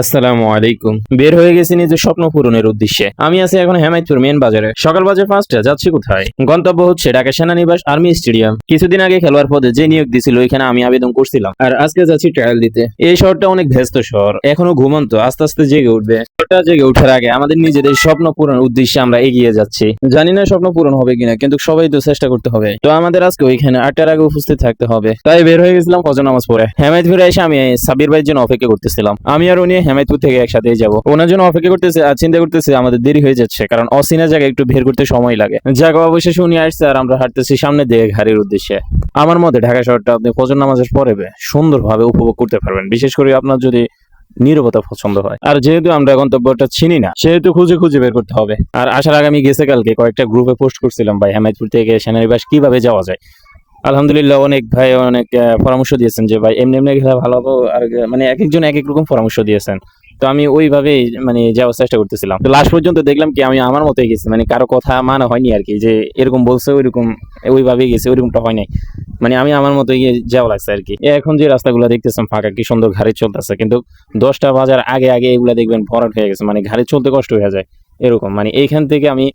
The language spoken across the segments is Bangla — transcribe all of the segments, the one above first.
আসসালামু আলাইকুম। বের হয়ে গেছি নিজের স্বপ্ন পূরণের উদ্দেশ্যে। আমি আছি এখন হেমায়তপুর মেন বাজারে। সকাল বাজে পাঁচটা, যাচ্ছি কোথায়? গন্তব্য হচ্ছে ঢাকা সেনানিবাস আর্মি স্টেডিয়াম। কিছুদিন আগে খেলোয়াড় পদে যে নিয়োগ দিছিল, ওইখানে আমি আবেদন করছিলাম। আর আজকে যাচ্ছি ট্রায়াল দিতে। এই শহরটা অনেক ব্যস্ত শহর। এখনও ঘুমন্ত, আস্তে আস্তে জেগে উঠবে। শহরটা জেগে ওঠার আগে আমাদের নিজেদের স্বপ্ন পূরণ উদ্দেশ্যে আমরা এগিয়ে যাচ্ছি। জানি না স্বপ্ন পূরণ হবে কিনা, কিন্তু সবাই তো চেষ্টা করতে হবে। তো আমাদের আজকে ওইখানে আটটার আগে উপস্থিত থাকতে হবে। তাই বের হয়ে গেছিলাম ফজর নামাজ পড়ে। হেমায়তপুরে এসে আমি সাবির ভাইয়ের জন্য অপেক্ষা করতেছিলাম। আমি আর উনি হেমায়তপুর থেকে একসাথেই যাব। ওনার জন্য অপেক্ষা করতেছে আর চিন্তা করতেছে আমাদের দেরি হয়ে যাচ্ছে, কারণ অসিনা জায়গায় একটু বের করতে সময় লাগে। জায়গা অবশেষে উনি আসছে আর আমরা হাঁটতেছি সামনে দিয়ে ঘাড়ির উদ্দেশ্যে। আমার মতে ঢাকা শহরটা আপনি ফজর নামাজের পরে সুন্দরভাবে উপভোগ করতে পারবেন। বিশেষ করে আপনার যদি নীরবতা পছন্দ হয়। আর যেহেতু আমরা গন্তব্যটা চিনি না, সেহেতু খুঁজে খুঁজে বের করতে হবে। আর আসার আগে আমি গেছে কালকে কয়েকটা গ্রুপে পোস্ট করছিলাম ভাই, হেমায়তপুর থেকে সেনানিবাস কীভাবে যাওয়া যায়। আলহামদুলিল্লাহ, অনেক ভাই অনেক পরামর্শ দিয়েছেন যে, ভাই, এমনি এমনি গেলে ভালো হবে আর মানে এক একজন এক এক রকম পরামর্শ দিয়েছেন। তো আমি ওইভাবেই মানে যাওয়ার চেষ্টা করতেছিলাম। তো লাস্ট পর্যন্ত দেখলাম কি, আমি আমার মতোই গেছি মানে কারও কথা মানা হয়নি আর কি, যে এরকম বলছে, ওইরকম, ওইভাবেই গেছে ওইরকমটা হয় নাই। মানে আমি আমার মতো গিয়ে যাওয়া লাগছে আর কি। এখন যে রাস্তাগুলো দেখতেছেন, ফাঁকা, কি সুন্দর গাড়ি চলতেছে, কিন্তু দশটা বাজার আগে আগে এগুলা দেখবেন ভরাট হয়ে গেছে মানে ঘাড়ে চলতে কষ্ট হয়ে যায়, এরকম। মানে এইখান থেকে আমি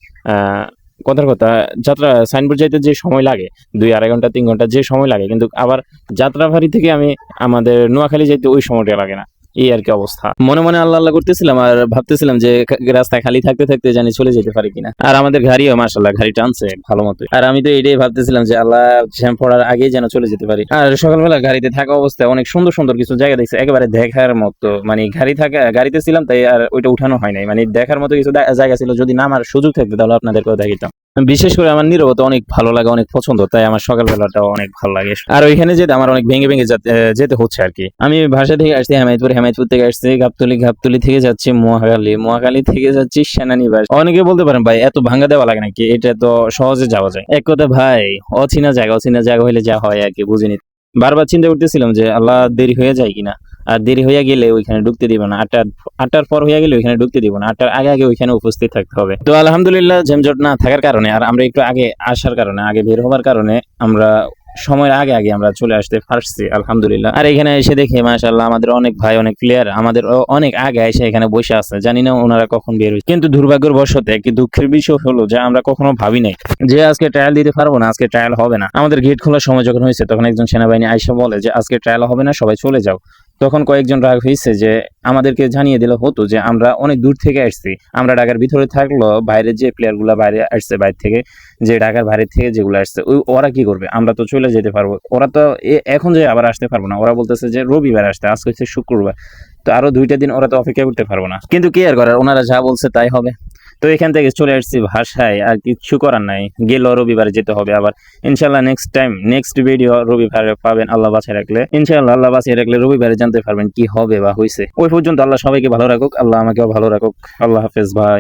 কথার কথা, যাত্রা সাইনবোর্ড যাইতে যে সময় লাগে, দুই আড়াই ঘণ্টা, তিন ঘণ্টা যে সময় লাগে, কিন্তু আবার যাত্রাবাড়ি থেকে আমি আমাদের নোয়াখালী যাইতে ওই সময়টা লাগে না। এই আর কি অবস্থা। মনে মনে আল্লাহ আল্লাহ করতেছিলাম আর ভাবতেছিলাম যে কা- রাস্তা খালি থাকতে থাকতে জানি চলে যেতে পারি কিনা। আর আমাদের গাড়িও মাসাল্লাহ গাড়ি টানছে ভালো মতো আর আমি তো এটাই ভাবতেছিলাম যে আল্লাহ জ্যাম পড়ার আগেই যেন চলে যেতে পারি। আর সকালবেলা গাড়িতে থাকা অবস্থায় অনেক সুন্দর সুন্দর কিছু জায়গা দেখছি, একেবারে দেখার মতো। মানে গাড়ি থাকা, গাড়িতে ছিলাম তাই আর ওইটা উঠানো হয় নাই। মানে দেখার মতো কিছু জায়গা ছিল, যদি না আমার সুযোগ থাকতো তাহলে আপনাদেরকেও দেখিতাম বিশেষ করে আমার নীরবতা অনেক ভালো লাগে, অনেক পছন্দ, তাই আমার সকালবেলাটাও অনেক ভালো লাগে। আর ওইখানে যেতে আমার অনেক ভেঙে ভেঙে যেতে হচ্ছে আর কি। আমি ভাষা থেকে আসছি হেমায়তপুর হেমায়তপুর থেকে আসছি গাবতলি গাবতলি থেকে যাচ্ছি মহাখালী মহাখালী থেকে যাচ্ছি সেনানিবাস। অনেকে বলতে পারেন, ভাই, এত ভাঙ্গা দেওয়া লাগে নাকি? এটা তো সহজে যাওয়া যায়। এক কথা ভাই, অচেনা জায়গা অচেনা জায়গা হইলে যা হয় আর কি, বুঝিনি। বারবার চিন্তা করতেছিলাম যে আল্লাহ দেরি হয়ে যায় কিনা। আর দেরি হয়ে গেলে ওইখানে ঢুকতে দিব না। আটটা আটটার পর হয়ে গেলে ওইখানে ঢুকতে দিব না। আটটার আগে আগে ওইখানে উপস্থিত থাকতে হবে। তো আলহামদুলিল্লাহ ঝেমঝট না থাকার কারণে আর আমরা একটু আগে আসার কারণে, আগে বের হবার কারণে আমরা সময়ের আগে আগে আমরা চলে আসতে পারছি, আলহামদুলিল্লাহ। আর এখানে এসে দেখে, মাশাআল্লাহ, আমাদের অনেক ভাই, অনেক প্লেয়ার আমাদের অনেক আগে এসে এখানে বসে আছে। জানি না ওনারা কখন বের হয়েছে কিন্তু দুর্ভাগ্যের বশতে একটি দুঃখের বিষয় হলো যে আমরা কখনো ভাবি নাই যে আজকে ট্রায়াল দিতে পারব না, আজকে ট্রায়াল হবে না। আমাদের গেট খোলার সময় যখন হয়েছে, তখন একজন সেনাবাহিনী আইসা বলে যে, আজকে ট্রায়াল হবে না, সবাই চলে যাও। তখন কয়েকজন রাগ হয়েছে যে আমাদেরকে জানিয়ে দিলে হতো যে আমরা অনেক দূর থেকে আসছি। আমরা ঢাকার ভিতরে থাকল, বাইরের যে প্লেয়ারগুলো বাইরে আসছে, বাইরে থেকে, যে ঢাকার বাইরে থেকে যেগুলো আসছে, ওই ওরা কি করবে? আমরা তো চলে যেতে পারব। ওরা তো এখন যে আবার আসতে পারব না। ওরা বলতেছে যে রবিবার আসতে, আজকে হচ্ছে শুক্রবার। তো আরও দুইটা দিন ওরা তো অপেক্ষা করতে পারব না। কিন্তু কি আর করার? ওনারা যা বলছে তাই হবে। তো এখান থেকে চলে আসছি ভাষায়, আর কিছু করার নাই। গেল রবিবারে যেতে হবে আবার। ইনশাল্লাহ নেক্সট টাইম নেক্সট ভিডিও রবিবারে পাবেন আল্লাহ বাঁচিয়ে রাখলে। ইনশাল্লাহ আল্লাহ বাঁচিয়ে রাখলে রবিবারে জানতে পারবেন কি হবে বা হয়েছে ওই পর্যন্ত আল্লাহ সবাইকে ভালো রাখুক, আল্লাহ আমাকেও ভালো রাখুক। আল্লাহ হাফেজ ভাই